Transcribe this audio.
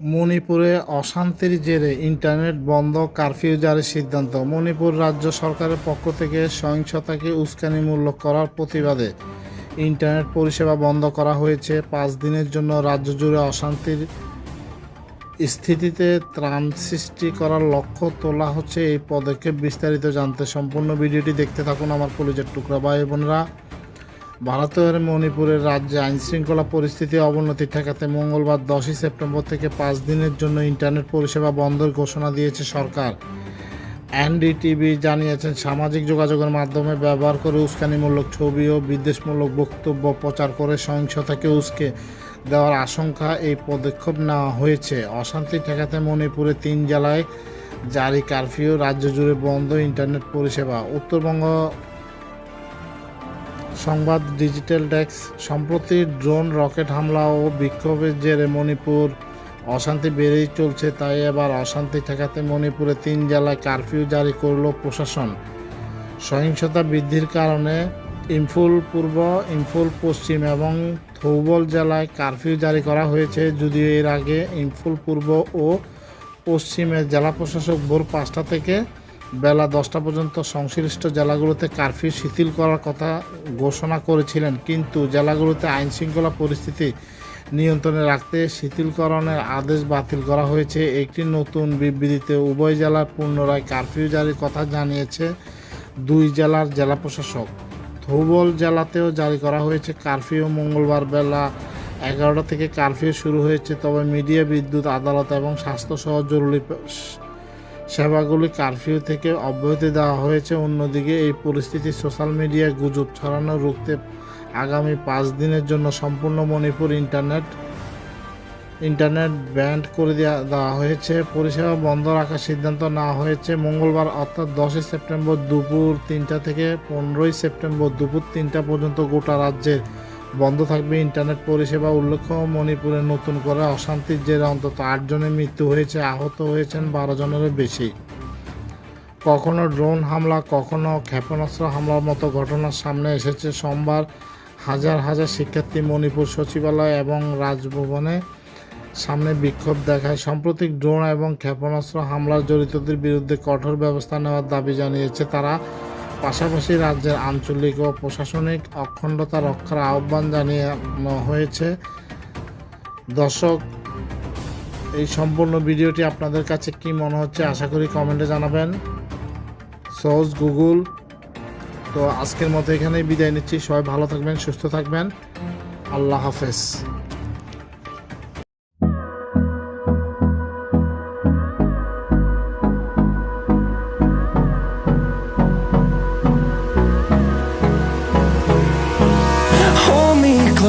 মণিপুরে অশান্তির জেরে ইন্টারনেট বন্ধ কারফিউ জারির সিদ্ধান্ত। মণিপুর রাজ্য সরকারের পক্ষ থেকে সহিংসতাকে উস্কানিমূলক করার প্রতিবাদে ইন্টারনেট পরিষেবা বন্ধ করা হয়েছে। পাঁচ দিনের জন্য রাজ্য জুড়ে অশান্তির স্থিতিতে ত্রাণ সৃষ্টি করার লক্ষ্য তোলা হচ্ছে এই পদক্ষেপ বিস্তারিত জানতে সম্পূর্ণ ভিডিওটি দেখতে থাকুন আমার কলেজের টুকরা ভাই বোনরা। ভারতের মণিপুরের রাজ্যে আইনশৃঙ্খলা পরিস্থিতি অবনতি ঠেকাতে মঙ্গলবার দশই সেপ্টেম্বর থেকে পাঁচ দিনের জন্য ইন্টারনেট পরিষেবা বন্ধের ঘোষণা দিয়েছে সরকার। এনডিটিভি জানিয়েছেন, সামাজিক যোগাযোগের মাধ্যমে ব্যবহার করে উস্কানিমূলক ছবি ও বিদ্বেষমূলক বক্তব্য প্রচার করে সহিংসতাকে উস্কে দেওয়ার আশঙ্কা এই পদক্ষেপ নেওয়া হয়েছে। অশান্তি ঠেকাতে মণিপুরে তিন জেলায় জারি কারফিউ, রাজ্য জুড়ে বন্ধ ইন্টারনেট পরিষেবা। Uttarbanga Sambad digital desk. সম্প্রতি ড্রোন, রকেট হামলা ও বিক্ষোভের জেরে মণিপুর অশান্তি বেড়েই চলছে, তাই এবার অশান্তি ঠেকাতে মণিপুরে তিন জেলায় কারফিউ জারি করল প্রশাসন। সহিংসতা বৃদ্ধির কারণে ইম্ফুল পূর্ব, ইম্ফুল পশ্চিম এবং থৌবল জেলায় কারফিউ জারি করা হয়েছে, যদিও এর আগে ইম্ফুল পূর্ব ও পশ্চিমে জেলা প্রশাসক ভোর পাঁচটা থেকে বেলা দশটা পর্যন্ত সংশ্লিষ্ট জেলাগুলোতে কারফিউ শিথিল করার কথা ঘোষণা করেছিলেন, কিন্তু জেলাগুলোতে আইনশৃঙ্খলা পরিস্থিতি নিয়ন্ত্রণে রাখতে শিথিলকরণের আদেশ বাতিল করা হয়েছে। একটি নতুন বিবৃতিতে উভয় জেলার পুনরায় কারফিউ জারির কথা জানিয়েছে দুই জেলার জেলা প্রশাসক। থৌবল জেলাতেও জারি করা হয়েছে কারফিউ। মঙ্গলবার বেলা এগারোটা থেকে কারফিউ শুরু হয়েছে, তবে মিডিয়া, বিদ্যুৎ, আদালত এবং স্বাস্থ্যসহ জরুরি সেবাগুলি কারফিউ থেকে অব্যাহতি দেওয়া হয়েছে। অন্যদিকে এই পরিস্থিতি সোশ্যাল মিডিয়ায় গুজব ছড়ানো, রুখতে আগামী পাঁচ দিনের জন্য সম্পূর্ণ মণিপুর ইন্টারনেট ইন্টারনেট ব্যান্ড করে দেওয়া হয়েছে। পরিষেবা বন্ধ রাখার সিদ্ধান্ত নেওয়া হয়েছে। মঙ্গলবার অর্থাৎ দশই সেপ্টেম্বর দুপুর তিনটা থেকে পনেরোই সেপ্টেম্বর দুপুর তিনটা পর্যন্ত গোটা রাজ্যে বন্ধ থাকবে ইন্টারনেট পরিষেবা উল্লেখ্য, মণিপুরে নতুন করে অশান্তির জেরে অন্তত আটজনের মৃত্যু হয়েছে, আহত হয়েছেন বারো জনেরও বেশি। কখনো ড্রোন হামলা, কখনো ক্ষেপণাস্ত্র হামলার মতো ঘটনার সামনে এসেছে সোমবার হাজার হাজার শিক্ষার্থী মণিপুর সচিবালয় এবং রাজভবনে। সামনে বিক্ষোভ দেখায়। সাম্প্রতিক ড্রোন এবং ক্ষেপণাস্ত্র হামলার জড়িতদের বিরুদ্ধে কঠোর ব্যবস্থা নেওয়ার দাবি জানিয়েছে তারা। পাশাপাশি রাজ্যের আঞ্চলিক ও প্রশাসনিক অখণ্ডতা রক্ষার আহ্বান জানিয়ে হয়েছে। দর্শক, এই সম্পূর্ণ ভিডিওটি আপনাদের কাছে কি মনে হচ্ছে আশা করি কমেন্টে জানাবেন। সহজ গুগল। তো আজকের মতো এখানেই বিদায় নিচ্ছি। সবাই ভালো থাকবেন, সুস্থ থাকবেন। আল্লাহ হাফেজ।